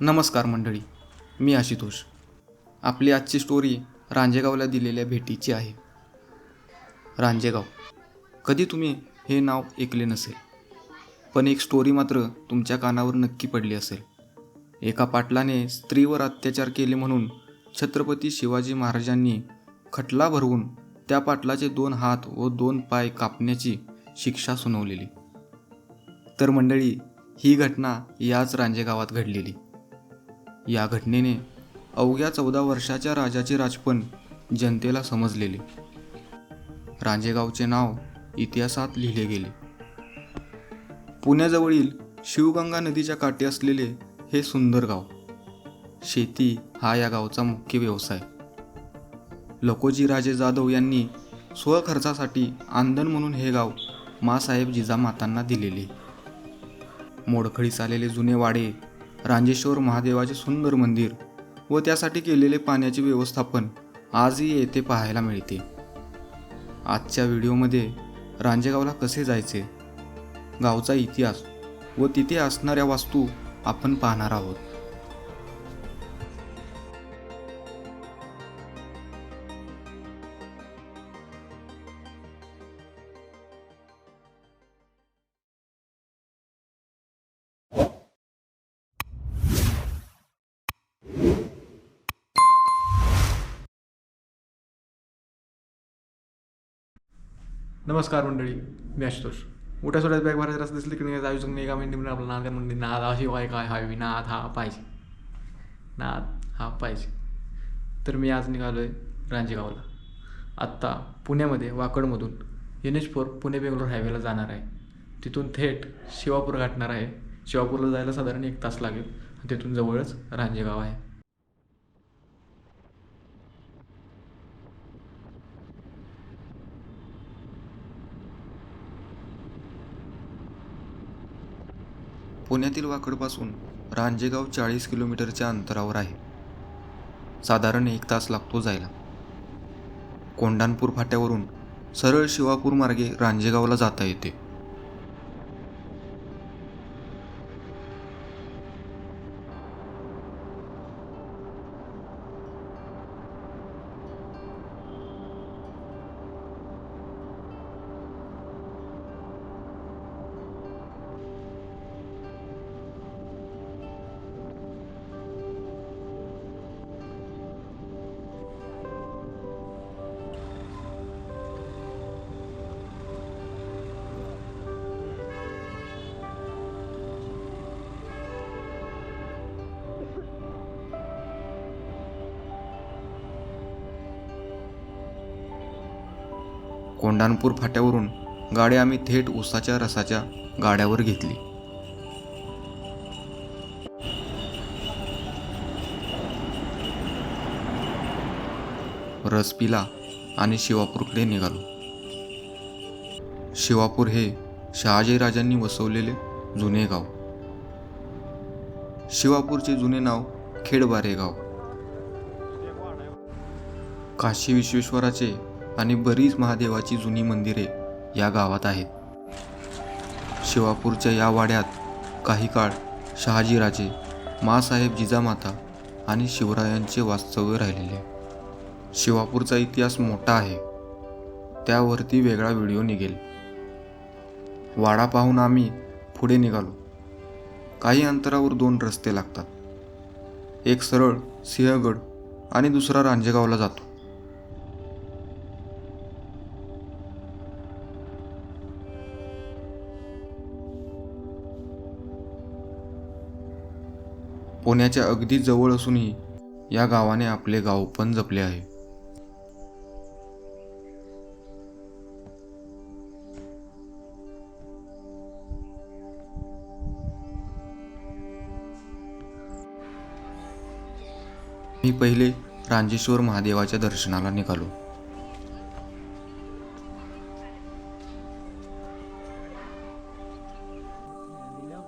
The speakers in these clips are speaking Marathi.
नमस्कार मंडळी मी आशितोष. आपली आजची स्टोरी रांजेगावला दिलेल्या भेटीची आहे. रांजेगाव. कधी तुम्ही हे नाव ऐकले नसेल पण एक स्टोरी मात्र तुमच्या कानावर नक्की पडली असेल. एका पाटलाने स्त्रीवर अत्याचार केले म्हणून छत्रपती शिवाजी महाराजांनी खटला भरवून त्या पाटलाचे दोन हात व दोन पाय कापण्याची शिक्षा सुनावलेली. तर मंडळी ही घटना याच रांजेगावात घडलेली. या घटनेने अवघ्या चौदा वर्षाच्या राजाचे राजपण जनतेला समजलेले. रांजेगावचे नाव इतिहासात लिहिले गेले. पुण्याजवळील शिवगंगा नदीच्या काठी असलेले हे सुंदर गाव शेती हा या गावचा मुख्य व्यवसाय. लकोजी राजे जाधव यांनी स्वखर्चासाठी आंदण म्हणून हे गाव मासाहेब जिजामातांना दिलेले. मोडखळीस आलेले जुने वाडे रांजेश्वर महादेवाचे सुंदर मंदिर व त्यासाठी केलेले पाण्याचे व्यवस्थापन आजही येथे पाहायला मिळते. आजच्या व्हिडिओमध्ये रांजेगावला कसे जायचे गावचा इतिहास व तिथे असणाऱ्या वास्तू आपण पाहणार आहोत. नमस्कार मंडळी मी आशुतोष. मोठ्या सोड्यात बॅग भरायचं असं दिसलं की नाही जायचं नाही का एका मिनिटी आपला नाद म्हणजे नाद हा शिवाय काय हवी नाद हा पाहिजे. नाद हा पाहिजे. तर मी आज निघालो आहे रांजेगावला. आत्ता पुण्यामध्ये वाकडमधून N H four Pune Bangalore हायवेला जाणार आहे. तिथून थेट शिवापूर गाठणार आहे. शिवापूरला जायला साधारण एक तास लागेल. तिथून जवळच रांजेगाव आहे. पुण्यातील वाकडपासून रांजेगाव चाळीस किलोमीटरच्या अंतरावर आहे. साधारण एक तास लागतो जायला. कोंडानपूर फाट्यावरून सरळ शिवापूर मार्गे रांजेगावला जाता येते. कोंडाणपूर फाट्यावरून गाडी आम्ही थेट उसाच्या रसाच्या गाड्यावर घेतली. रस पिला आणि शिवापूरकडे निघालो. शिवापूर हे शहाजीराजांनी वसवलेले जुने गाव. शिवापूरचे जुने नाव खेडबारे गाव. काशी विश्वेश्वराचे आणि बरीच महादेवाची जुनी मंदिरे या गावात आहेत. शिवापूरच्या या वाड्यात काही काळ शहाजीराजे मासाहेब जिजामाता आणि शिवरायांचे वास्तव्य राहिलेले. शिवापूरचा इतिहास मोठा आहे. त्यावरती वेगळा व्हिडिओ निघेल. वाडा पाहून आम्ही पुढे निघालो. काही अंतरावर दोन रस्ते लागतात. एक सरळ सिंहगड आणि दुसरा रांजेगावला जातो. पुण्याच्या अगदी जवळ असूनही या गावाने आपले गाव पण जपले आहे. मी पहिले रांजेश्वर महादेवाच्या दर्शनाला निघालो.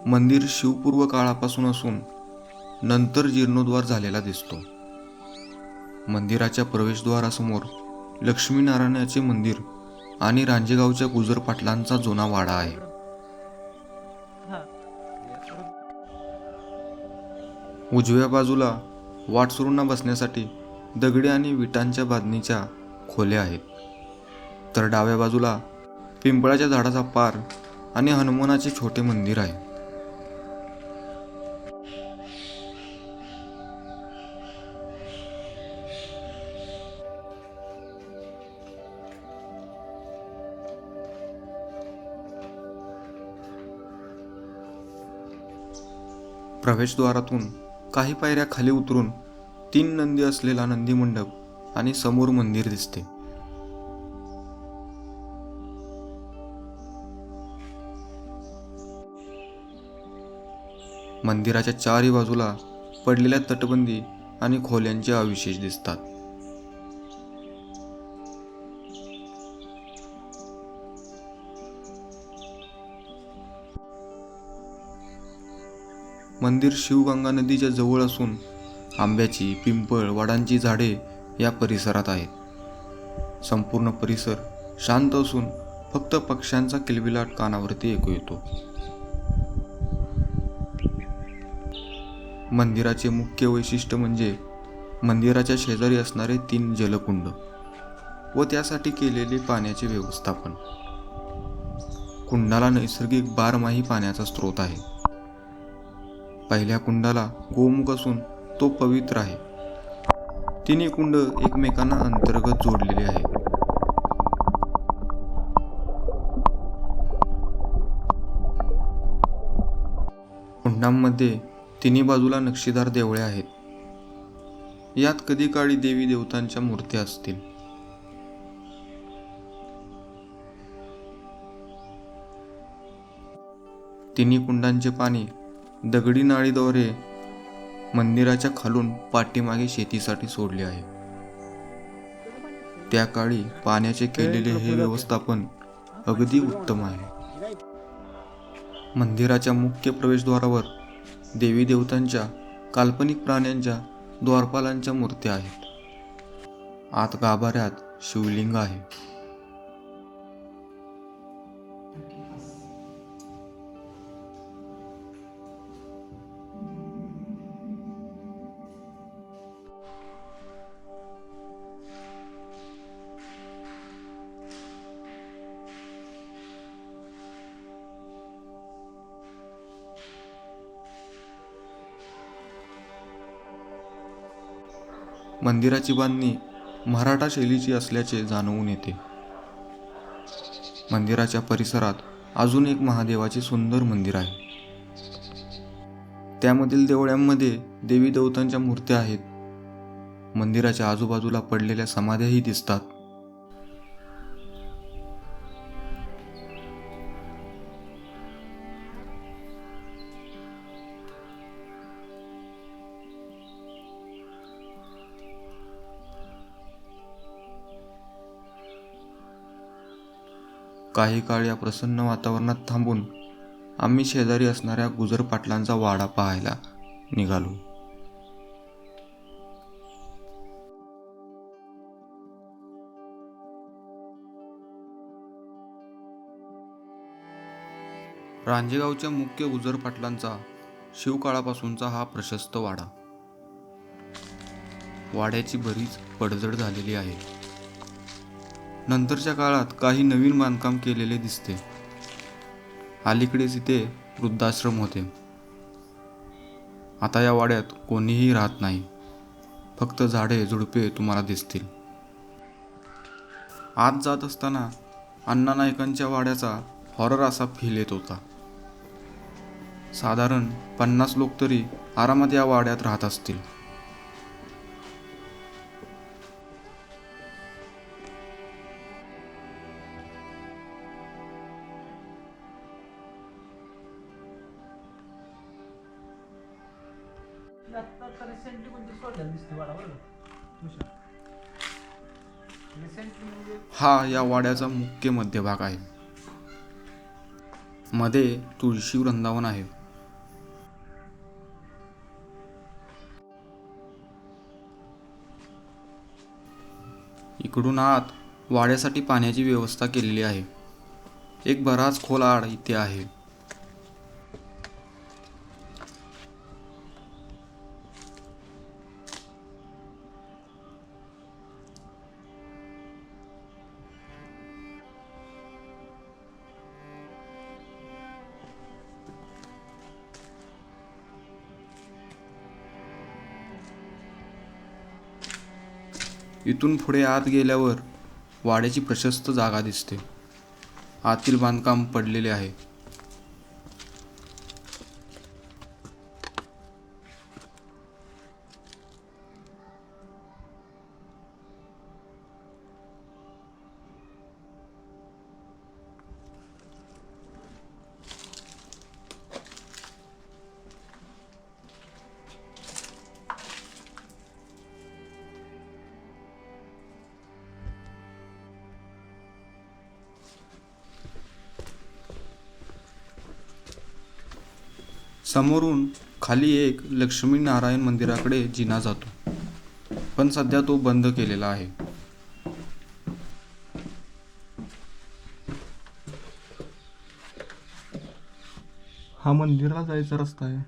मंदिर शिवपूर्व काळापासून असून नंतर जीर्णोद्वार झालेला दिसतो. मंदिराच्या प्रवेशद्वारासमोर लक्ष्मीनारायणाचे मंदिर आणि रांजेगावच्या गुजर पाटलांचा जुना वाडा आहे. उजव्या बाजूला वाटसुरूंना बसण्यासाठी दगडी आणि विटांच्या बांधणीच्या खोल्या आहेत. तर डाव्या बाजूला पिंपळाच्या झाडाचा पार आणि हनुमानाचे छोटे मंदिर आहे. प्रवेशद्वारातून काही पायऱ्या खाली उतरून तीन नंदी असलेला नंदी मंडप आणि समोर मंदिर दिसते. मंदिराच्या चारही बाजूला पडलेल्या तटबंदी आणि खोल्यांचे अविशेष दिसतात. मंदिर शिवगंगा नदीच्या जवळ असून आंब्याची पिंपळ वडांची झाडे या परिसरात आहेत. संपूर्ण परिसर शांत असून फक्त पक्ष्यांचा किलबिलाट कानावरती ऐकू येतो. मंदिराचे मुख्य वैशिष्ट्य म्हणजे मंदिराच्या शेजारी असणारे तीन जलकुंड व त्यासाठी केलेले पाण्याचे व्यवस्थापन. कुंडाला नैसर्गिक बारमाही पाण्याचा स्रोत आहे. पहिल्या कुंडाला गोमुख असून तो पवित्र आहे. तिन्ही कुंड एकमेकांना अंतर्गत जोडलेले आहेत. कुंडांमध्ये तिन्ही बाजूला नक्षीदार देवळे आहेत. यात कधी काळी देवी देवतांच्या मूर्त्या असतील. तिन्ही कुंडांचे पाणी दगडी नाळीद्वारे मंदिराच्या खालून पाठीमागे शेतीसाठी सोडले आहे. त्या काळी पाण्याचे केलेले हे व्यवस्थापन अगदी उत्तम आहे. मंदिराच्या मुख्य प्रवेशद्वारावर देवी देवतांच्या काल्पनिक प्राण्यांच्या द्वारपालांच्या मूर्त्या आहेत. आत गाभाऱ्यात शिवलिंग आहे. मंदिराची बांधणी मराठा शैलीची असल्याचे जाणवून येते. मंदिराच्या परिसरात अजून एक महादेवाचे सुंदर मंदिर आहे. त्यामधील देवळ्यांमध्ये देवी देवतांच्या मूर्त्या आहेत. मंदिराच्या आजूबाजूला पडलेल्या समाध्याही दिसतात. काही काळ या प्रसन्न वातावरणात थांबून आम्ही शेजारी असणाऱ्या गुजर पाटलांचा वाडा पाहायला निघालो. रांजेगावच्या मुख्य गुजर पाटलांचा शिवकाळापासूनचा हा प्रशस्त वाडा. वाड्याची बरीच पडझड झालेली आहे. नंतरच्या काळात काही नवीन बांधकाम केलेले दिसते. अलीकडेच इथे वृद्धाश्रम होते. आता या वाड्यात कोणीही राहत नाही. फक्त झाडे झुडपे तुम्हाला दिसतील. आत जात असताना अण्णा नायकांच्या वाड्याचा हॉरर असा फील येत होता. साधारण पन्नास लोक तरी आरामात या वाड्यात राहत असतील. हा या वाड्याचा मुख्य मध्यभाग आहे. मध्ये तुळशी वृंदावन आहे. इकडून आत वाड्यासाठी पाण्याची व्यवस्था केलेली आहे. एक बराच खोल आड इथे आहे. इथून पुढे आत गेल्यावर वाड्याची प्रशस्त जागा दिसते. आतील बांधकाम पडलेले आहे. समोरून खाली एक लक्ष्मीनारायण मंदिराकडे जिना जातो. पण सध्या तो बंद केलेला आहे. हा मंदिराला जायचा रस्ता आहे.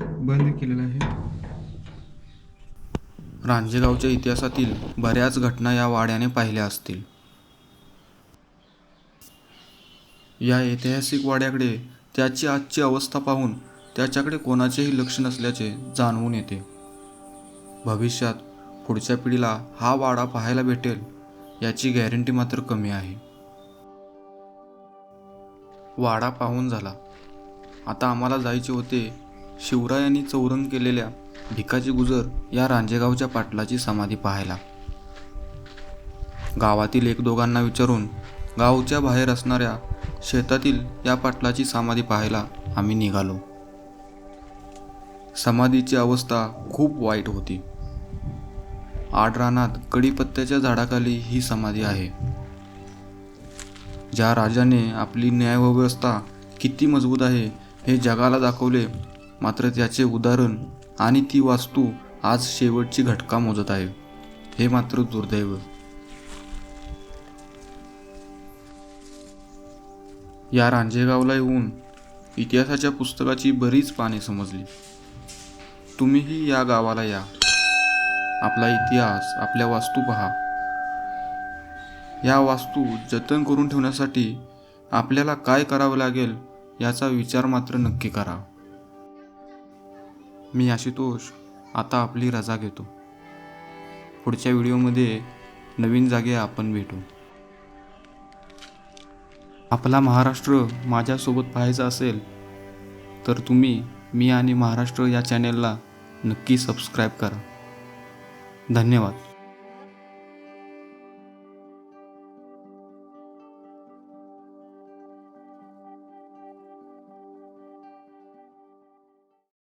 बंद केलेला आहे. रांजेगावच्या इतिहासातील बऱ्याच घटना या वाड्याने पाहिल्या असतील. या ऐतिहासिक वाड्याकडे त्याची आजची अवस्था पाहून त्याच्याकडे कोणाचेही लक्ष नसल्याचे जाणवून येते. भविष्यात पुढच्या पिढीला हा वाडा पाहायला भेटेल याची गॅरंटी मात्र कमी आहे. वाडा पाहून झाला. आता आम्हाला जायचे होते शिवरायांनी चौरंग केलेल्या भिकाजी गुजर या रांजेगावच्या पाटलाची समाधी पाहायला. गावातील एक दोघांना विचारून गावच्या बाहेर असणाऱ्या शेतातील या पाटलाची समाधी पाहायला आम्ही निघालो. समाधीची अवस्था खूप वाईट होती. आडरानात कडीपत्त्याच्या झाडाखाली ही समाधी आहे. ज्या राजाने आपली न्यायव्यवस्था किती मजबूत आहे हे जगाला दाखवले मात्र त्याचे उदाहरण आणि ती वास्तू आज शेवटची घटका मोजत आहे हे मात्र दुर्दैव. या रांजेगावला येऊन इतिहासाच्या पुस्तकाची बरीच पाने समजली. तुम्हीही या गावाला या. आपला इतिहास आपल्या वास्तू पहा. या वास्तू जतन करून ठेवण्यासाठी आपल्याला काय करावं लागेल याचा विचार मात्र नक्की करा. मी आशुतोष आता आपली रजा घेतो. पुढच्या व्हिडिओमध्ये नवीन जागे आपण भेटू. आपला महाराष्ट्र माझ्यासोबत पाहायचा असेल तर तुम्ही मी आणि महाराष्ट्र या चॅनेलला नक्की सबस्क्राईब करा. धन्यवाद.